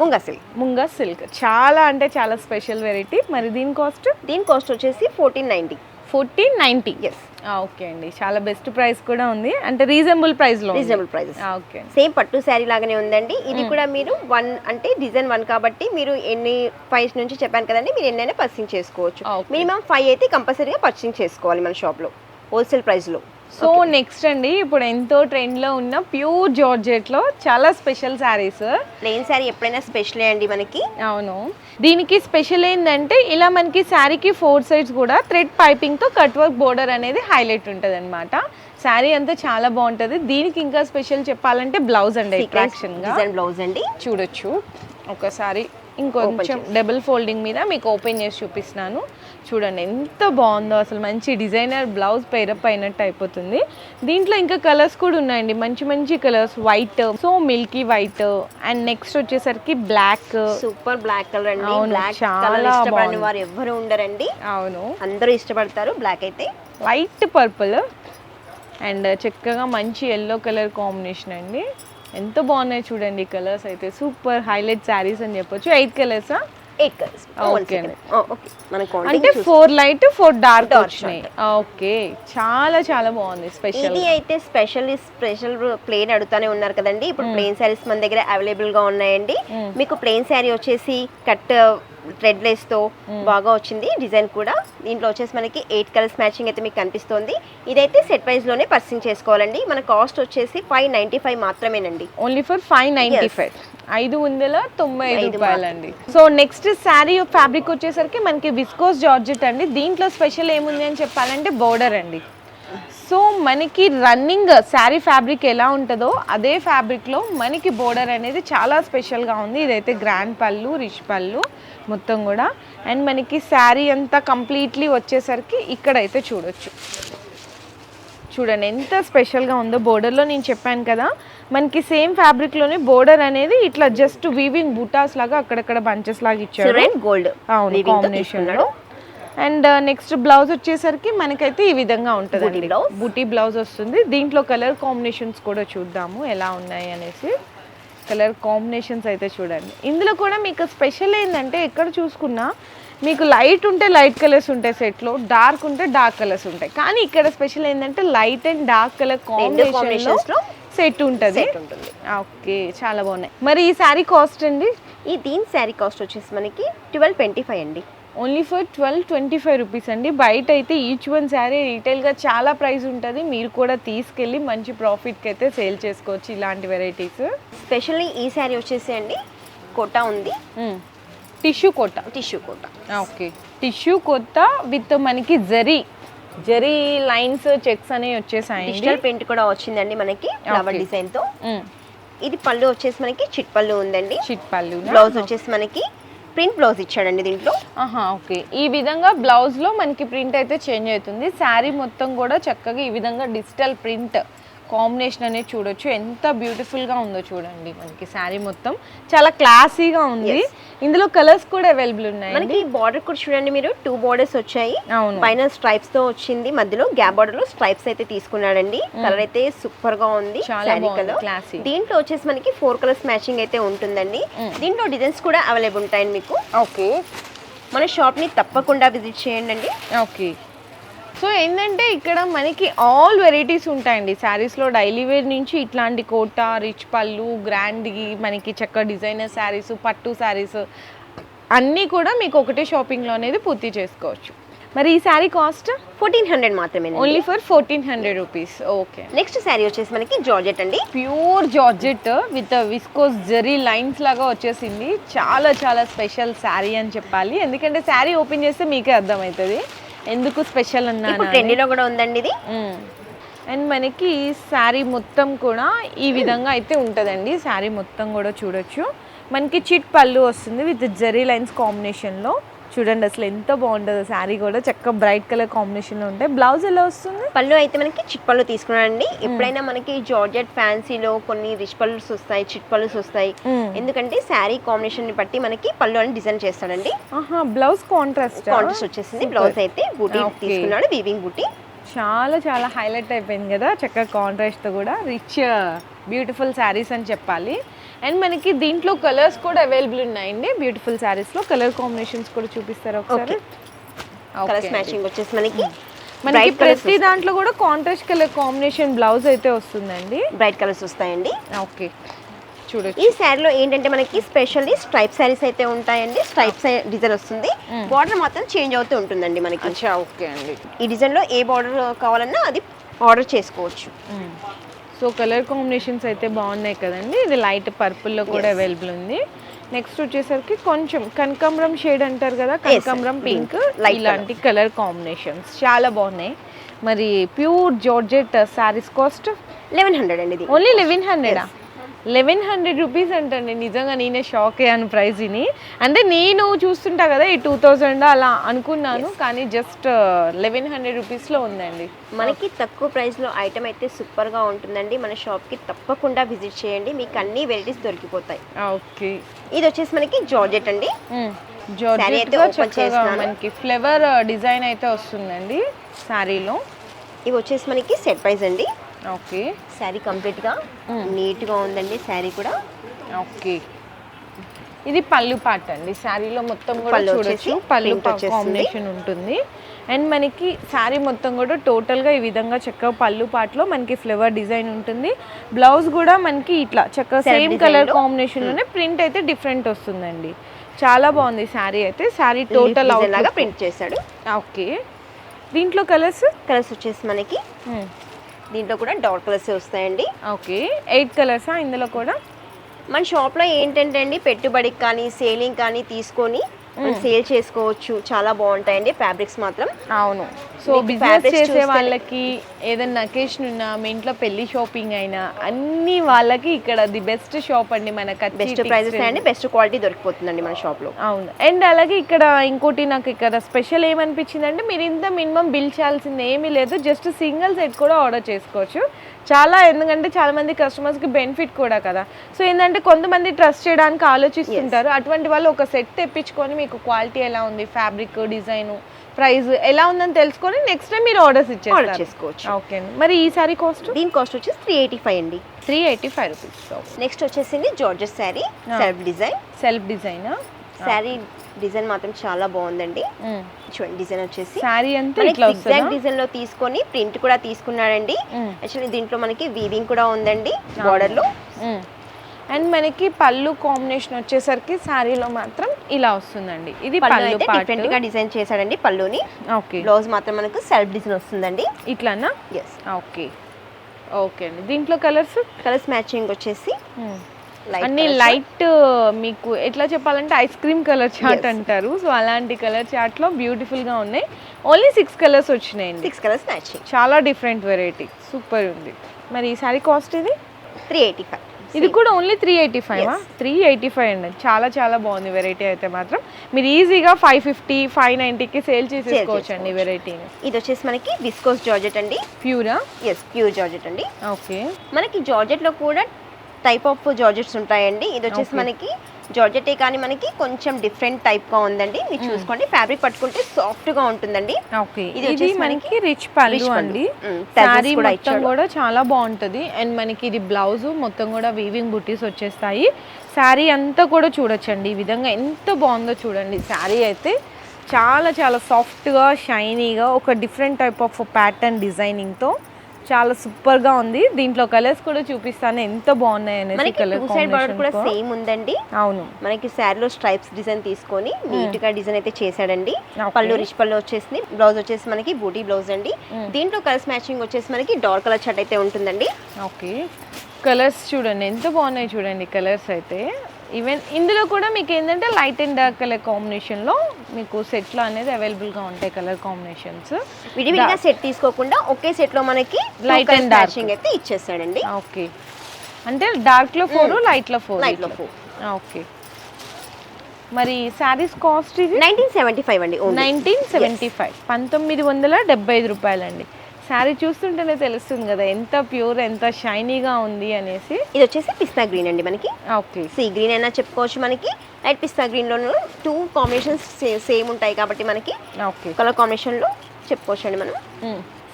munga silk munga silk చాలా అంటే చాలా స్పెషల్ వెరైటీ మరి దీని కాస్ట్ దీని కాస్ట్ వచ్చేసి fourteen ninety fourteen ninety yes okay అండి. చాలా బెస్ట్ ప్రైస్ కూడా ఉంది. అంటే రీజనబుల్ ప్రైస్లో రీజనబుల్ ప్రైజెస్ ఓకే సేమ్ పట్టు శారీ లాగానే ఉందండి. ఇది కూడా మీరు వన్ అంటే డిజైన్ వన్ కాబట్టి మీరు ఎన్ని ఫైవ్ నుంచి చెప్పాను కదండి మీరు ఎన్నైనా పర్చింగ్ చేసుకోవచ్చు. మినిమం ఫైవ్ అయితే కంపల్సరీగా పర్చింగ్ చేసుకోవాలి మన షాప్లో హోల్సేల్ ప్రైస్లో. సో నెక్స్ట్ అండి ఇప్పుడు ఎంతో ట్రెండ్లో ఉన్న ప్యూర్ జార్జెట్లో చాలా స్పెషల్ శారీస్. ప్లెయిన్ శారీ ఎప్పుడైనా స్పెషలే అండి మనకి? అవును. దీనికి స్పెషల్ ఏంటంటే ఇలా మనకి శారీకి ఫోర్ సైడ్స్ కూడా థ్రెడ్ పైపింగ్తో కట్ వర్క్ బోర్డర్ అనేది హైలైట్ ఉంటుంది అనమాట శారీ అంతా చాలా బాగుంటది. దీనికి ఇంకా స్పెషల్ చెప్పాలంటే బ్లౌజ్ అండి అట్రాక్షన్గా బ్లౌజ్ అండి. చూడొచ్చు. ఒకసారి ఇంకొంచెం డబుల్ ఫోల్డింగ్ మీద మీకు ఓపెన్ చేసి చూపిస్తున్నాను. చూడండి ఎంత బాగుందో అసలు మంచి డిజైనర్ బ్లౌజ్ పేరప్ అయినట్టు అయిపోతుంది. దీంట్లో ఇంకా కలర్స్ కూడా ఉన్నాయండి. మంచి మంచి colours white so milky white and next వచ్చేసరికి బ్లాక్ సూపర్ బ్లాక్ కలర్ అండి. బ్లాక్ కలర్ ఇష్టపడని. వారు ఎవ్వరు ఉండరండి. అవును. అందరూ ఇష్టపడతారు బ్లాక్ అయితే. లైట్ పర్పుల్ అండ్ చక్కగా మంచి ఎల్లో కలర్ కాంబినేషన్ అండి. ఎంత బాగున్నాయి చూడండి కలర్స్ అయితే. సూపర్ హైలైట్ శారీస్ అని చెప్పొచ్చు. ఎయిట్ కలర్సా ఎయిట్ కలర్స్. ఓకే మన అంటే ఫోర్ లైట్ ఫోర్ డార్క్ వచ్చినాయి ఓకే చాలా చాలా బాగుంది స్పెషల్ ఇది అయితే స్పెషల్ స్పెషల్ ప్లేన్ అడుగుతానే ఉన్నారు కదండి. ఇప్పుడు ప్లెయిన్ శారీస్ మన దగ్గర అవైలబుల్గా ఉన్నాయండి. మీకు ప్లెయిన్ శారీ వచ్చేసి కట్ థ్రెడ్ లేస్తో బాగా వచ్చింది డిజైన్ కూడా. దీంట్లో వచ్చేసి మనకి ఎయిట్ కలర్స్ మ్యాచింగ్ అయితే మీకు కనిపిస్తుంది. ఇదైతే సెట్ ప్రైస్లోనే పర్సింగ్ చేసుకోవాలండి. మన కాస్ట్ వచ్చేసి ఫైవ్ నైన్టీ ఫైవ్ మాత్రమేనండి. Only for five Yes. Five ఐదు వందల తొంభై ఐదు రూపాయలండి. సో నెక్స్ట్ శారీ ఫ్యాబ్రిక్ వచ్చేసరికి మనకి విస్కోస్ జార్జెట్ అండి. దీంట్లో స్పెషల్ ఏముంది అని చెప్పాలంటే బోర్డర్ అండి. సో మనకి రన్నింగ్ శారీ ఫ్యాబ్రిక్ ఎలా ఉంటుందో అదే ఫ్యాబ్రిక్లో మనకి బోర్డర్ అనేది చాలా స్పెషల్గా ఉంది. ఇదైతే గ్రాండ్ పళ్ళు రిచ్ పళ్ళు. మొత్తం కూడా. అండ్ మనకి శారీ అంతా కంప్లీట్లీ వచ్చేసరికి ఇక్కడైతే చూడొచ్చు. చూడండి ఎంత స్పెషల్గా ఉందో. బోర్డర్లో నేను చెప్పాను కదా మనకి సేమ్ ఫ్యాబ్రిక్లోనే బోర్డర్ అనేది ఇట్లా జస్ట్ వీవింగ్ బుటాస్ లాగా అక్కడక్కడ బంచెస్ లాగా ఇచ్చారు గోల్డ్ అవును కాంబినేషన్లో అండ్ నెక్స్ట్ బ్లౌజ్ వచ్చేసరికి మనకైతే ఈ విధంగా ఉంటుంది. బుటీ బ్లౌజ్ వస్తుంది. దీంట్లో కలర్ కాంబినేషన్స్ కూడా చూద్దాము ఎలా ఉన్నాయి అనేసి. కలర్ కాంబినేషన్స్ అయితే చూడండి. ఇందులో కూడా మీకు స్పెషల్ ఏంటంటే ఎక్కడ చూసుకున్నా మీకు లైట్ ఉంటే లైట్ కలర్స్ ఉంటాయి సెట్లో డార్క్ ఉంటే డార్క్ కలర్స్ ఉంటాయి. కానీ ఇక్కడ స్పెషల్ ఏంటంటే light and dark colour combinations కాంబినేషన్స్లో సెట్ ఉంటుంది. సెట్ ఉంటుంది. ఓకే చాలా బాగున్నాయి. మరి ఈ శారీ కాస్ట్ అండి? ఈ దీని శారీ కాస్ట్ వచ్చేసి మనకి ట్వెల్వ్ ట్వంటీ ఫైవ్ అండి. Only for twelve twenty five rupees అండి. బయట అయితే ఈచ్ వన్ శారీ రీటైల్గా చాలా ప్రైస్ ఉంటుంది. మీరు కూడా తీసుకెళ్ళి మంచి ప్రాఫిట్కి అయితే సేల్ చేసుకోవచ్చు ఇలాంటి వెరైటీస్. స్పెషల్లీ ఈ శారీ వచ్చేసి అండి కోటా ఉంది. Tissue kota tissue kota. Okay. Tissue కొత్త విత్ మనకి జరీ. జరీ లైన్స్ చెక్స్ అనేవి వచ్చేసాయండి. డిజిటల్ ప్రింట్ కూడా వచ్చిందండి మనకి ఫ్లవర్ Okay. డిజైన్తో ఇది పళ్ళు వచ్చేసి మనకి చిట్ పళ్ళు ఉందండి. చిట్ పళ్ళు బ్లౌజ్ వచ్చేసి మనకి ప్రింట్ బ్లౌజ్ ఇచ్చాడండి దీంట్లో. ఆహా ఓకే. ఈ విధంగా బ్లౌజ్లో మనకి ప్రింట్ అయితే చేంజ్ అవుతుంది. శారీ మొత్తం కూడా చక్కగా ఈ విధంగా డిజిటల్ ప్రింట్ కాంబినేషన్ అనేది చూడొచ్చు. ఎంత బ్యూటిఫుల్గా ఉందో చూడండి మనకి శారీ మొత్తం. చాలా క్లాసీగా ఉంది. ఇందులో కలర్స్ కూడా అవైలబుల్ ఉన్నాయి మనకి బార్డర్ కూడా చూడండి మీరు. టూ బార్డర్స్ వచ్చాయి. అవును. పైన స్ట్రైప్స్తో వచ్చింది. మధ్యలో గ్యాప్ బార్డర్లో స్ట్రైప్స్ అయితే తీసుకున్నాడండి. కలర్ అయితే సూపర్గా ఉంది. Sari colour classy. దీంట్లో వచ్చేసి మనకి ఫోర్ కలర్స్ మ్యాచింగ్ అయితే ఉంటుందండి. దీంట్లో డిజైన్స్ కూడా అవైలబుల్ ఉంటాయండి మీకు. ఓకే. మన షాప్ని తప్పకుండా విజిట్ చేయండి ఓకే. సో ఏంటంటే ఇక్కడ మనకి ఆల్ వెరైటీస్ ఉంటాయండి. శారీస్లో డైలీ వేర్ నుంచి ఇట్లాంటి కోట రిచ్ పళ్ళు గ్రాండ్కి మనకి చక్క డిజైనర్ శారీస్ పట్టు శారీస్ అన్నీ కూడా మీకు ఒకటే షాపింగ్లో అనేది పూర్తి చేసుకోవచ్చు. మరి ఈ శారీ కాస్ట్? ఫోర్టీన్ హండ్రెడ్ మాత్రమే only for fourteen hundred rupees. Okay. Next sari వచ్చేసి మనకి జార్జెట్ అండి. Pure georgette with viscose zari lines లాగా వచ్చేసింది. చాలా చాలా స్పెషల్ శారీ అని చెప్పాలి. ఎందుకంటే శారీ ఓపెన్ చేస్తే మీకే అర్థమవుతుంది. ఎందుకు స్పెషల్ ఇప్పుడు అన్నా ట్రెండీలో కూడా ఉందండి ఇది. అండ్ మనకి శారీ మొత్తం కూడా ఈ విధంగా అయితే ఉంటుందండి. శారీ మొత్తం కూడా చూడొచ్చు. మనకి చిట్ పళ్ళు వస్తుంది విత్ జరీ లైన్స్ కాంబినేషన్లో. చూడండి అసలు ఎంత బాగుంటుందో శారీ కూడా. చక్కగా బ్రైట్ కలర్ కాంబినేషన్లో ఉంటాయి. బ్లౌజ్ ఎలా వస్తుంది? పళ్ళు అయితే మనకి చిట్ పళ్ళు తీసుకున్నానండి. ఎప్పుడైనా మనకి జార్జెట్ ఫ్యాన్సీలో కొన్ని రిచ్ పళ్ళుస్ వస్తాయి చిట్ పళ్ళుస్ వస్తాయి. ఎందుకంటే శారీ కాంబినేషన్ని బట్టి మనకి పళ్ళు అని డిజైన్ చేస్తాడండి. ఆహా బ్లౌజ్ కాంట్రాస్ట్ కాంట్రాస్ట్ వచ్చేసింది. బ్లౌజ్ అయితే బూటీ. తీసుకున్నాడు వీవింగ్ బూటీ చాలా చాలా హైలైట్ అయిపోయింది కదా చక్కగా కాంట్రాస్ట్తో కూడా. రిచ్ బ్యూటిఫుల్ శారీస్ అని చెప్పాలి. అండ్ మనకి దీంట్లో కలర్స్ కూడా అవైలబుల్ ఉన్నాయండి. బ్యూటిఫుల్ శారీస్లో కలర్ కాంబినేషన్స్ కూడా చూపిస్తారు ఒకసారి? కలర్స్. మ్యాచింగ్ వచ్చేసి మనకి మనకి ప్రతి దాంట్లో కూడా కాంట్రాస్ట్ కలర్ కాంబినేషన్ బ్లౌజ్ అయితే వస్తుందండి. బ్రైట్ కలర్స్ వస్తాయండి. ఓకే. చూడొచ్చు. ఈ శారీలో ఏంటంటే మనకి స్పెషల్లీ స్ట్రైప్ శారీస్ అయితే ఉంటాయండి. స్ట్రైప్ డిజైన్ వస్తుంది. బార్డర్ మాత్రం చేంజ్ అవుతూ ఉంటుందండి మనకి. ఓకే అండి. ఈ డిజైన్లో ఏ బార్డర్ కావాలన్నా అది ఆర్డర్ చేసుకోవచ్చు. సో కలర్ కాంబినేషన్స్ అయితే బాగున్నాయి కదండి. ఇది లైట్ పర్పుల్లో కూడా అవైలబుల్ ఉంది. నెక్స్ట్ వచ్చేసరికి కొంచెం కనకాంబరం షేడ్ అంటారు కదా కనకాంబరం పింక్. Light ఇలాంటి కలర్ కాంబినేషన్స్ చాలా బాగున్నాయి. మరి pure georgette saris cost eleven hundred అండి ఓన్లీ లెవెన్ హండ్రెడా లెవెన్ హండ్రెడ్ రూపీస్ అంటండి. నిజంగా నేనే షాక్ అయ్యాను ప్రైస్ని. అంటే నేను చూస్తుంటా కదా ఈ టూ థౌజండ్ అలా అనుకున్నాను కానీ జస్ట్ లెవెన్ హండ్రెడ్ రూపీస్లో ఉందండి. మనకి తక్కువ ప్రైస్లో ఐటమ్ అయితే సూపర్గా ఉంటుందండి. మన షాప్కి తప్పకుండా విజిట్ చేయండి. మీకు అన్ని వెరైటీస్ దొరికిపోతాయి. ఓకే. ఇది వచ్చేసి మనకి జార్జెట్ అండి. జార్జెట్ చక్కగా. మనకి ఫ్లేవర్ డిజైన్ అయితే వస్తుందండి శారీలో ఇవి వచ్చేసి మనకి సెట్ ప్రైస్ అండి. ఓకే. శారీ కంప్లీట్గా నీట్గా ఉందండి శారీ కూడా. ఓకే. ఇది పళ్ళు పాట అండి. శారీలో మొత్తం కూడా చూడొచ్చు. పళ్ళు. కాంబినేషన్ ఉంటుంది. అండ్ మనకి శారీ మొత్తం కూడా టోటల్గా ఈ విధంగా చక్కగా పళ్ళు పాటలో మనకి ఫ్లేవర్ డిజైన్ ఉంటుంది. బ్లౌజ్ కూడా మనకి ఇట్లా చక్కగా Self సేమ్ కలర్. కాంబినేషన్లోనే ప్రింట్ అయితే డిఫరెంట్ వస్తుందండి. చాలా బాగుంది శారీ అయితే. శారీ టోటల్ ప్రింట్ చేశాడు. ఓకే. దీంట్లో కలర్స్? కలర్స్ వచ్చేసి మనకి దీంట్లో కూడా డార్క్ కలర్స్ వస్తాయండి. ఓకే ఎయిట్ కలర్సా ఇందులో కూడా? మన షాప్లో ఏంటంటే అండి పెట్టుబడికి కానీ సేలింగ్ కానీ తీసుకొని సేల్ చేసుకోవచ్చు. చాలా బాగుంటాయండి ఫ్యాబ్రిక్స్ మాత్రం. అవును. సో బిజినెస్ చేసే వాళ్ళకి ఏదైనా అకేషన్ ఉన్నా మీ ఇంట్లో పెళ్ళి షాపింగ్ అయినా అన్ని వాళ్ళకి ఇక్కడ ది బెస్ట్ షాప్ అండి మన కచ్చి బెస్ట్. ప్రైజెస్ అండి బెస్ట్ క్వాలిటీ దొరికిపోతుందండి మన షాప్లో. అవును. అండ్ అలాగే ఇక్కడ ఇంకోటి నాకు ఇక్కడ స్పెషల్ ఏమనిపించింది అంటే మీరు ఇంత మినిమం బిల్ చేయాల్సింది ఏమీ లేదు. జస్ట్ సింగిల్ సెట్ కూడా ఆర్డర్ చేసుకోవచ్చు. చాలా ఎందుకంటే చాలా మంది కస్టమర్స్కి బెనిఫిట్ కూడా కదా. సో ఏంటంటే కొంతమంది ట్రస్ట్ చేయడానికి ఆలోచిస్తుంటారు. అటువంటి వాళ్ళు ఒక సెట్ తెప్పించుకొని మీకు క్వాలిటీ ఎలా ఉంది? ఫ్యాబ్రిక్ డిజైన్ ప్రైస్ ఎలా ఉందని తెలుసుకొని నెక్స్ట్ టైం మీరు ఆర్డర్స్ ఆర్డర్ ఇచ్చేస్తారు. చేసుకోవచ్చు. ఓకే అండి మరి ఈ సారీ కాస్ట్ దీని కాస్ట్ వచ్చేసి త్రీ ఎయిటీ ఫైవ్ అండి three eighty five rupees next వచ్చేసింది georgette sari. Self design self design sari design మాత్రం చాలా బాగుందండి. చూడండి డిజైన్ వచ్చేసి. ఇట్లా ఎగ్జాక్ట్ డిజైన్లో తీసుకొని ప్రింట్ కూడా తీసుకున్నాడండి. యాక్చువల్లీ దీంట్లో మనకి వీవింగ్ కూడా ఉందండి బార్డర్లో అండ్ మనకి పళ్ళు కాంబినేషన్ వచ్చేసరికి శారీలో మాత్రం ఇలా వస్తుందండి. ఇది పళ్ళు డిఫరెంట్గా డిజైన్ చేశాడండి పళ్ళుని. ఓకే. బ్లౌజ్ మాత్రం మనకు సెల్ఫ్ డిజైన్ వస్తుందండి. ఇట్లానా? Yes okay. ఓకే అండి. దీంట్లో కలర్స్? కలర్స్ మ్యాచింగ్ వచ్చేసి. అన్ని. లైట్ మీకు ఎట్లా చెప్పాలంటే ఐస్ క్రీమ్ కలర్ Yes. అంటారు. సో అలాంటి కలర్ చార్ట్లో బ్యూటిఫుల్గా ఉన్నాయి. ఓన్లీ సిక్స్ కలర్స్ వచ్చినాయండి సిక్స్ కలర్స్ మ్యాచింగ్ చాలా డిఫరెంట్ వెరైటీ సూపర్ ఉంది. మరి ఈ సారీ కాస్ట్ ఇది? త్రీ ఎయిటీ ఫైవ్ ఇది కూడా only three eighty five. Three eighty five అండి. చాలా చాలా బాగుంది వెరైటీ అయితే మాత్రం. మీరు ఈజీగా ఫైవ్ ఫిఫ్టీ ఫైవ్ నైంటీకి సేల్ చేసేసుకోవచ్చు అండి. వెరైటీని ఇది వచ్చేసి మనకి విస్కోస్ జార్జెట్ అండి. ప్యూరా ఎస్ ప్యూర్ జార్జెట్ అండి. ఓకే మనకి జార్జెట్లో కూడా టైప్ ఆఫ్ జార్జెట్స్ ఉంటాయండి. ఇది వచ్చేసి. మనకి జార్జెటే కానీ మనకి కొంచెం డిఫరెంట్ టైప్గా ఉందండి. మీరు చూసుకోండి. ఫ్యాబ్రిక్ పట్టుకుంటే సాఫ్ట్గా ఉంటుందండి. ఓకే ఇది వచ్చేసి మనకి రిచ్ పళ్ళు. అండి. Mm, శారీ కూడా మొత్తం. కూడా చాలా బాగుంటుంది. అండ్ మనకి ఇది బ్లౌజ్ మొత్తం కూడా వీవింగ్ బుటీస్ వచ్చేస్తాయి. శారీ అంతా కూడా చూడొచ్చండి. ఈ విధంగా ఎంత బాగుందో చూడండి. శారీ అయితే చాలా చాలా సాఫ్ట్గా షైనీగా ఒక డిఫరెంట్ టైప్ ఆఫ్ ప్యాటర్న్ డిజైనింగ్తో చాలా సూపర్గా ఉంది. దీంట్లో కలర్స్ కూడా చూపిస్తాను. ఎంత బాగున్నాయి కలర్ సైడ్ బార్డర్ కూడా సేమ్ ఉందండి. అవును. మనకి శారీలో స్ట్రైప్స్ డిజైన్ తీసుకొని నీట్గా డిజైన్ అయితే చేశాడండి. పళ్ళు రిచ్ పళ్ళు వచ్చేసి బ్లౌజ్ వచ్చేసి మనకి బూటీ బ్లౌజ్ అండి. దీంట్లో కలర్స్ మ్యాచింగ్ వచ్చేసి మనకి డార్క్ కలర్ షర్ట్ అయితే ఉంటుందండి. ఓకే. కలర్స్ చూడండి. ఎంత బాగున్నాయి చూడండి కలర్స్ అయితే. ఈవెన్ ఇందులో కూడా మీకు ఏంటంటే లైట్ అండ్ డార్క్ కలర్ కాంబినేషన్లో మీకు సెట్లో అనేది అవైలబుల్గా ఉంటాయి కలర్ కాంబినేషన్స్ విడివిడిగా సెట్ తీసుకోకుండా ఒకే సెట్లో మనకి and dark. మ్యాచింగ్ అయితే ఇచ్చేసాడండి ఓకే అంటే డార్క్లో ఫోర్ లైట్లో ఫోర్ Light లో four. ఓకే మరి శారీస్ కాస్ట్ ఇది? నైన్టీన్ సెవెంటీ ఫైవ్ అండి. నైన్టీన్ సెవెంటీ ఫైవ్ పంతొమ్మిది వందల డెబ్బై ఐదు రూపాయలండి. శారీ చూస్తుంటేనే తెలుస్తుంది కదా ఎంత ప్యూర్ ఎంత షైనీగా ఉంది అనేసి. ఇది వచ్చేసి పిస్తా గ్రీన్ అండి మనకి. ఓకే. సీ గ్రీన్ అయినా చెప్పుకోవచ్చు మనకి. లైట్ పిస్తా గ్రీన్ లోను టూ కాంబినేషన్స్ సేమ్ ఉంటాయి కాబట్టి మనకి ఓకే. కలర్ కాంబినేషన్లో చెప్పుకోవచ్చు అండి మనం.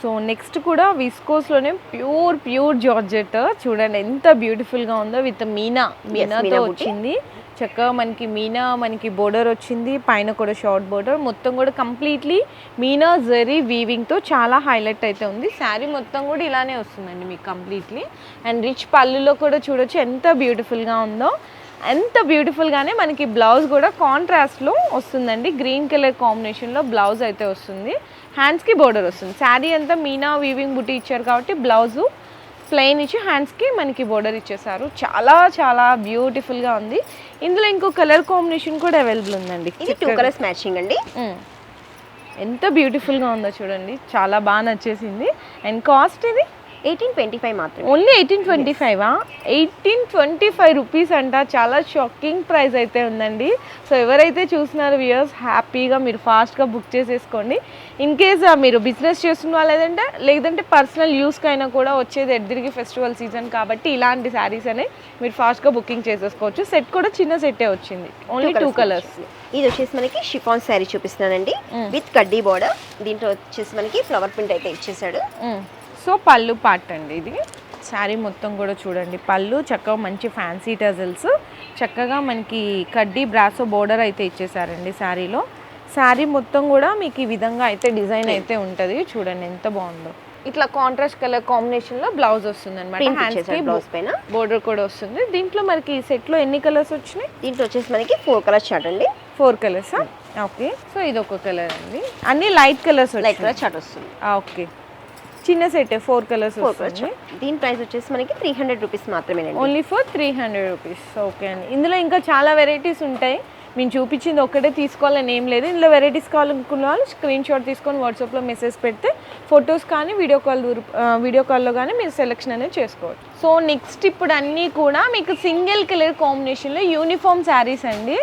సో నెక్స్ట్ కూడా విస్కోస్లోనే ప్యూర్ ప్యూర్ జార్జెట్. చూడండి ఎంత బ్యూటిఫుల్గా ఉందో విత్ మీనా. మీనాతో. వచ్చింది. చక్కగా మనకి మీనా మనకి బోర్డర్ వచ్చింది. పైన కూడా షార్ట్ బోర్డర్ మొత్తం కూడా కంప్లీట్లీ మీనా జరీ వీవింగ్తో చాలా హైలైట్ అయితే ఉంది. శారీ మొత్తం కూడా ఇలానే వస్తుందండి మీకు కంప్లీట్లీ అండ్ రిచ్ పళ్ళులో కూడా చూడొచ్చు ఎంత బ్యూటిఫుల్గా ఉందో. ఎంత బ్యూటిఫుల్గానే మనకి బ్లౌజ్ కూడా కాంట్రాస్ట్లో వస్తుందండి. గ్రీన్ కలర్ కాంబినేషన్లో బ్లౌజ్ అయితే వస్తుంది. హ్యాండ్స్కి బోర్డర్ వస్తుంది. శారీ అంతా మీనా వీవింగ్ బుట్టి ఇచ్చారు కాబట్టి బ్లౌజు ప్లెయిన్ ఇచ్చి హ్యాండ్స్కి మనకి బోర్డర్ ఇచ్చేసారు చాలా చాలా బ్యూటిఫుల్గా ఉంది. ఇందులో ఇంకో కలర్ కాంబినేషన్ కూడా అవైలబుల్ ఉందండి. ఇది టూ కలర్స్ మ్యాచింగ్ అండి. ఎంత బ్యూటిఫుల్గా ఉందో చూడండి. చాలా బాగా నచ్చేసింది. అండ్ కాస్ట్ ఇది ఎయిటీన్ ట్వంటీ ఫైవ్ మాత్రమే. ఓన్లీ ఎయిటీన్ ట్వంటీ ఫైవా? ఎయిటీన్ ట్వంటీ ఫైవ్ రూపీస్ అంట. చాలా షాకింగ్ ప్రైస్ అయితే ఉందండి. సో ఎవరైతే చూస్తున్నారో వ్యూయర్స్ హ్యాపీగా మీరు ఫాస్ట్గా బుక్ చేసేసుకోండి. ఇన్ కేస్ మీరు బిజినెస్ చేస్తున్న వాళ్ళు లేదంటే లేదంటే పర్సనల్ యూస్కి అయినా కూడా వచ్చేది ఎడ్దిరిగి ఫెస్టివల్ సీజన్ కాబట్టి ఇలాంటి శారీస్ అనేవి మీరు ఫాస్ట్గా బుకింగ్ చేసేసుకోవచ్చు. సెట్ కూడా చిన్న సెట్టే వచ్చింది. ఓన్లీ టూ కలర్స్ ఇది వచ్చేసి మనకి షిఫాన్ శారీ చూపిస్తున్నానండి. విత్ కడ్డీ బోర్డర్ దీంట్లో వచ్చేసి మనకి ఫ్లవర్ ప్రింట్ అయితే ఇచ్చేసాడు. సో పళ్ళు పార్ట్ అండి ఇది. శారీ మొత్తం కూడా చూడండి. పళ్ళు చక్కగా మంచి ఫ్యాన్సీ టజల్స్. చక్కగా మనకి కడ్డీ బ్రాసో బోర్డర్ అయితే ఇచ్చేసారండి శారీలో. శారీ మొత్తం కూడా మీకు ఈ విధంగా అయితే డిజైన్ అయితే ఉంటుంది. చూడండి ఎంత బాగుందో. ఇట్లా కాంట్రాస్ట్ కలర్ కాంబినేషన్లో బ్లౌజ్ వస్తుంది అనమాట బ్లౌజ్ పైన. బోర్డర్ కూడా వస్తుంది. దీంట్లో మనకి సెట్లో ఎన్ని కలర్స్ వచ్చినాయి? దీంట్లో వచ్చేసి మనకి ఫోర్ కలర్స్ చార్ట్ అండి. ఫోర్ కలర్స్ ఓకే సో ఇది ఒక కలర్ అండి. అన్ని light colours light colour chart వస్తుంది. ఓకే చిన్న సెట్ ఫోర్ కలర్స్ దీని ప్రైస్ వచ్చేసి మనకి త్రీ హండ్రెడ్ రూపీస్ మాత్రమేనండి. Only for three hundred rupees okay అండి. ఇందులో ఇంకా చాలా వెరైటీస్ ఉంటాయి. మేము చూపించింది ఒక్కటే తీసుకోవాలని ఏం లేదు. ఇందులో వెరైటీస్ కావాలనుకున్న వాళ్ళు స్క్రీన్ షాట్ తీసుకొని వాట్సాప్లో మెసేజ్ పెడితే ఫొటోస్ కానీ వీడియో కాల్ వీడియో కాల్లో కానీ మీరు సెలెక్షన్ అనేది చేసుకోవచ్చు. సో నెక్స్ట్ ఇప్పుడు అన్నీ కూడా మీకు సింగిల్ కలర్ కాంబినేషన్లో యూనిఫామ్ శారీస్ అండి.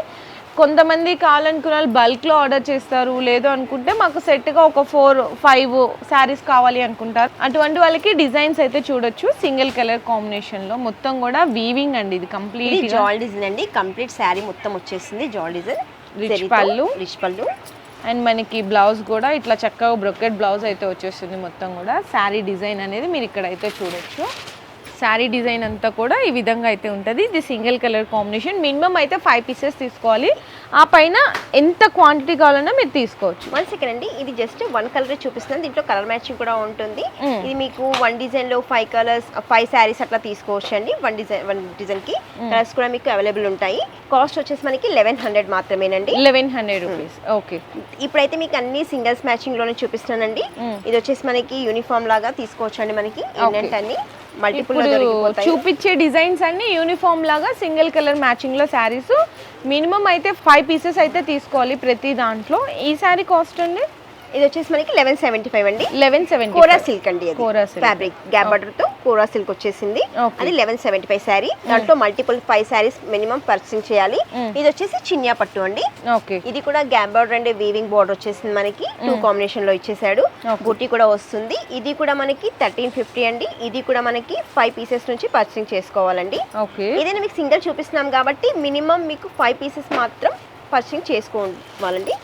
కొంతమంది కావాలనుకున్న వాళ్ళు బల్క్లో ఆర్డర్ చేస్తారు. లేదు అనుకుంటే మాకు సెట్గా ఒక ఫోర్ ఫైవ్ శారీస్ కావాలి అనుకుంటారు. అటువంటి వాళ్ళకి డిజైన్స్ అయితే చూడొచ్చు. సింగిల్ కలర్ కాంబినేషన్లో మొత్తం కూడా వీవింగ్ అండి ఇది కంప్లీట్ జాల్ డిజైన్ అండి. కంప్లీట్ శారీ మొత్తం వచ్చేసింది జాల్ డిజైన్. Rich పళ్ళు. రిచ్ పళ్ళు. అండ్ మనకి బ్లౌజ్ కూడా ఇట్లా చక్కగా బ్రొకెట్ బ్లౌజ్ అయితే వచ్చేస్తుంది మొత్తం కూడా. శారీ డిజైన్ అనేది మీరు ఇక్కడ అయితే చూడొచ్చు. శారీ డిజైన్ అంతా కూడా ఈ విధంగా అయితే ఉంటుంది. ఇది సింగిల్ కలర్ కాంబినేషన్. మినిమం అయితే ఫైవ్ పీసెస్ తీసుకోవాలి. ఆ పైన ఎంత క్వాంటిటీ కావాలన్నా మీరు తీసుకోవచ్చు. వన్ సెకండ్ అండి. ఇది జస్ట్ వన్ కలర్ చూపిస్తున్నాను. దీంట్లో కలర్ మ్యాచింగ్ కూడా ఉంటుంది. ఇది మీకు వన్ డిజైన్లో ఫైవ్ కలర్స్ ఫైవ్ శారీస్ అట్లా తీసుకోవచ్చు అండి. వన్ డిజైన్ వన్ డిజైన్కి కలర్స్ కూడా మీకు అవైలబుల్ ఉంటాయి. కాస్ట్ వచ్చేసి మనకి లెవెన్ హండ్రెడ్ మాత్రమేనండి. Eleven hundred rupees. ఓకే. ఇప్పుడైతే మీకు అన్ని సింగిల్స్ మ్యాచింగ్లోనే చూపిస్తానండి. ఇది వచ్చేసి మనకి యూనిఫామ్ లాగా తీసుకోవచ్చు అండి మనకి ఏంటంటే అన్ని మల్టిపుల్ ఇప్పుడు చూపించే డిజైన్స్ అన్ని యూనిఫామ్ లాగా సింగిల్ కలర్ మ్యాచింగ్లో శారీస్ మినిమం అయితే ఫైవ్ పీసెస్ అయితే తీసుకోవాలి ప్రతి దాంట్లో. ఈ శారీ కాస్ట్ అండి? ఇది వచ్చేసి మనకి లెవెన్ సెవెంటీ ఫైవ్ అండి. లెవెన్ సెవెంటీ కోరా సిల్క్ అండి కోరా. ఫ్యాబ్రిక్ గ్యాప్ బార్డర్తో కోరా సిల్క్ వచ్చేసింది. అది లెవెన్ సెవెంటీ ఫైవ్ శారీ దాంట్లో multiple five saris minimum purchasing చేయాలి. Mm. ఇది వచ్చేసి చిన్యా పట్టు అండి. ఇది కూడా gap border and weaving border వచ్చేసింది మనకి. టూ కాంబినేషన్లో ఇచ్చేసాడు. బుట్టి కూడా వస్తుంది. ఇది కూడా మనకి థర్టీన్ ఫిఫ్టీ అండి. ఇది కూడా మనకి ఫైవ్ పీసెస్ నుంచి పర్చేసింగ్ చేసుకోవాలండి. ఏదైనా మీకు సింగిల్ చూపిస్తున్నాం కాబట్టి మినిమం మీకు ఫైవ్ పీసెస్ మాత్రం పర్చేసింగ్ చేసుకోవాలండి.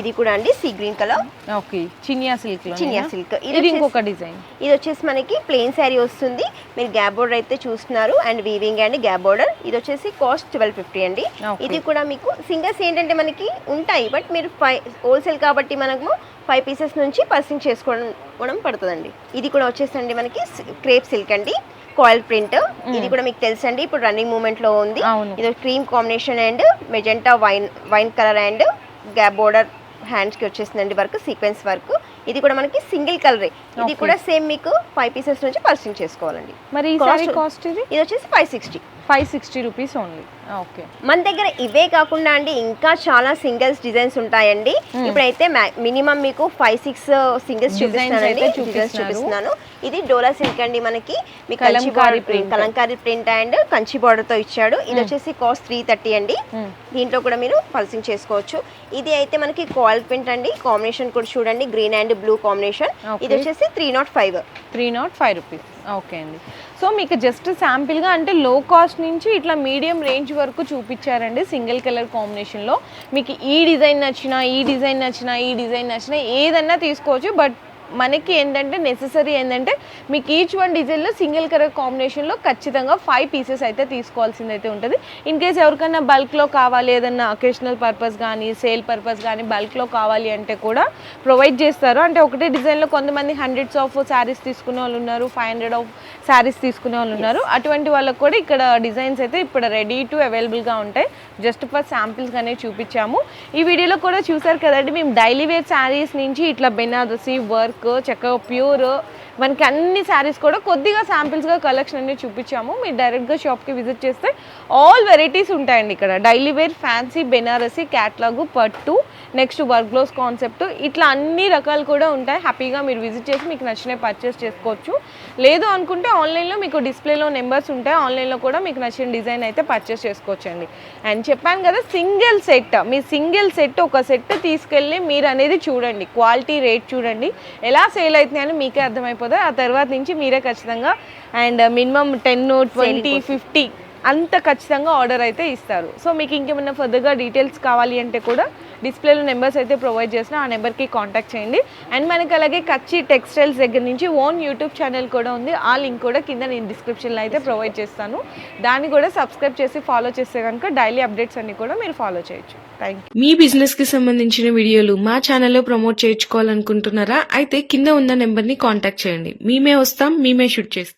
ఇది కూడా అండి సీ గ్రీన్ కలర్ ఓకే చినియా సిల్క్ చినియా సిల్క్ ఇది ఇంకొక డిజైన్. ఇది వచ్చేసి మనకి ప్లెయిన్ శారీ వస్తుంది. మీరు గ్యాప్ బోర్డర్ అయితే చూస్తున్నారు. And weaving and gap border ఇది వచ్చేసి కాస్ట్ ట్వెల్వ్ ఫిఫ్టీ అండి. ఇది కూడా మీకు సింగల్స్ ఏంటంటే మనకి ఉంటాయి. బట్ మీరు ఫైవ్ హోల్సేల్ కాబట్టి మనకు ఫైవ్ పీసెస్ నుంచి పర్సింగ్ చేసుకోవడం పడుతుందండి. ఇది కూడా వచ్చేసండి మనకి క్రేప్ సిల్క్ అండి. కాయిల్ ప్రింట్ ఇది కూడా మీకు తెలుసండి. ఇప్పుడు రన్నింగ్ మూమెంట్లో ఉంది. ఇది cream combination and magenta wine wine colour and gap border హ్యాండ్స్కి వచ్చేసిందండి వర్క్ సీక్వెన్స్ వర్క్. ఇది కూడా మనకి సింగిల్ కలరే. ఇది. కూడా సేమ్ మీకు ఫైవ్ పీసెస్ నుంచి పర్సింగ్ చేసుకోవాలండి. మరి కాస్ట్ ఇది? వచ్చేసి five sixty five sixty rupees only. Okay. మన దగ్గర ఇవే కాకుండా అండి ఇంకా చాలా సింగిల్స్ డిజైన్స్ ఉంటాయండి. ఇప్పుడైతే మినిమం మీకు ఫైవ్ సిక్స్ సింగిల్స్ Designs చూపిస్తానండి డిజైన్స్. చూపిస్తున్నాను. ఇది డోలా సిల్క్ అండి మనకి. మీ Kalamkari. Print. Kalamkari print and Kanchi బార్డర్తో ఇచ్చాడు. ఇది వచ్చేసి కాస్ట్ త్రీ థర్టీ అండి. దీంట్లో కూడా మీరు పల్సింగ్ చేసుకోవచ్చు. ఇది అయితే మనకి కాయిల్ ప్రింట్ అండి. కాంబినేషన్ కూడా చూడండి. Green and blue combination. ఇది వచ్చేసి three not five. Three not five rupees. Okay అండి. సో మీకు జస్ట్ శాంపిల్గా అంటే లో కాస్ట్ నుంచి ఇట్లా మీడియం రేంజ్ వరకు చూపించారండి సింగిల్ కలర్ కాంబినేషన్లో మీకు ఈ డిజైన్ నచ్చినా ఈ డిజైన్ నచ్చినా ఈ డిజైన్ నచ్చినా ఏదన్నా తీసుకోవచ్చు బట్ మనకి ఏంటంటే నెససరీ ఏంటంటే మీకు ఈచ్ వన్ డిజైన్లో సింగిల్ కలర్ కాంబినేషన్లో ఖచ్చితంగా ఫైవ్ పీసెస్ అయితే తీసుకోవాల్సింది అయితే ఉంటుంది. ఇన్ కేస్ ఎవరికైనా బల్క్లో కావాలి ఏదన్నా అకేషనల్ పర్పస్ కానీ సేల్ పర్పస్ కానీ బల్క్లో కావాలి అంటే కూడా ప్రొవైడ్ చేస్తారు. అంటే ఒకటే డిజైన్లో కొంతమంది హండ్రెడ్స్ ఆఫ్ శారీస్ తీసుకునే వాళ్ళు ఉన్నారు ఫైవ్ హండ్రెడ్ ఆఫ్ శారీస్ తీసుకునే వాళ్ళు ఉన్నారు. అటువంటి వాళ్ళకి కూడా ఇక్కడ డిజైన్స్ అయితే ఇప్పుడు రెడీ టు అవైలబుల్గా ఉంటాయి. జస్ట్ ఫర్ శాంపిల్స్ అనేవి చూపించాము. ఈ వీడియోలో కూడా చూసారు కదండి మేము డైలీ వేర్ శారీస్ నుంచి ఇట్లా బెనారసి వర్క్ చక్కగా ప్యూర్. మనకి అన్ని శారీస్ కూడా కొద్దిగా శాంపిల్స్గా కలెక్షన్ అనేది చూపించాము. మీరు డైరెక్ట్గా షాప్కి విజిట్ చేస్తే ఆల్ వెరైటీస్ ఉంటాయండి ఇక్కడ. Daily wear fancy Banarasi catalogue పట్టు నెక్స్ట్ వర్క్ గ్లోస్ కాన్సెప్ట్. ఇట్లా అన్ని రకాలు కూడా ఉంటాయి. హ్యాపీగా మీరు విజిట్ చేసి మీకు నచ్చినవి పర్చేస్ చేసుకోవచ్చు. లేదు అనుకుంటే ఆన్లైన్లో మీకు డిస్ప్లేలో నెంబర్స్ ఉంటాయి. ఆన్లైన్లో కూడా మీకు నచ్చిన డిజైన్ అయితే పర్చేస్ చేసుకోవచ్చు అండి అండ్ చెప్పాను కదా సింగిల్ సెట్. మీ సింగిల్ సెట్ ఒక సెట్ తీసుకెళ్ళి మీరు అనేది చూడండి. క్వాలిటీ రేట్ చూడండి. ఎలా సేల్ అవుతున్నాయని మీకే అర్థమైపోతుంది. ఆ తర్వాత నుంచి మీరే ఖచ్చితంగా. And minimum ten twenty fifty అంత ఖచ్చితంగా ఆర్డర్ అయితే ఇస్తారు. సో మీకు ఇంకేమైనా ఫర్దర్గా డీటెయిల్స్ కావాలి అంటే కూడా డిస్ప్లేలో నెంబర్స్ అయితే ప్రొవైడ్ చేసిన ఆ నెంబర్కి కాంటాక్ట్ చేయండి. అండ్ మనకి అలాగే కచ్చి టెక్స్టైల్స్ దగ్గర నుంచి ఓన్ యూట్యూబ్ ఛానల్ కూడా ఉంది. ఆ లింక్ కూడా కింద నేను డిస్క్రిప్షన్లో అయితే ప్రొవైడ్ చేస్తాను. దాన్ని కూడా సబ్స్క్రైబ్ చేసి ఫాలో చేస్తే కనుక డైలీ అప్డేట్స్ అన్ని కూడా మీరు ఫాలో చేయొచ్చు. థ్యాంక్ యూ మీ బిజినెస్కి సంబంధించిన వీడియోలు మా ఛానల్లో ప్రమోట్ చేయించుకోవాలనుకుంటున్నారా? అయితే కింద ఉన్న నెంబర్ని కాంటాక్ట్ చేయండి. మేమే వస్తాం మేమే షూట్ చేస్తాం.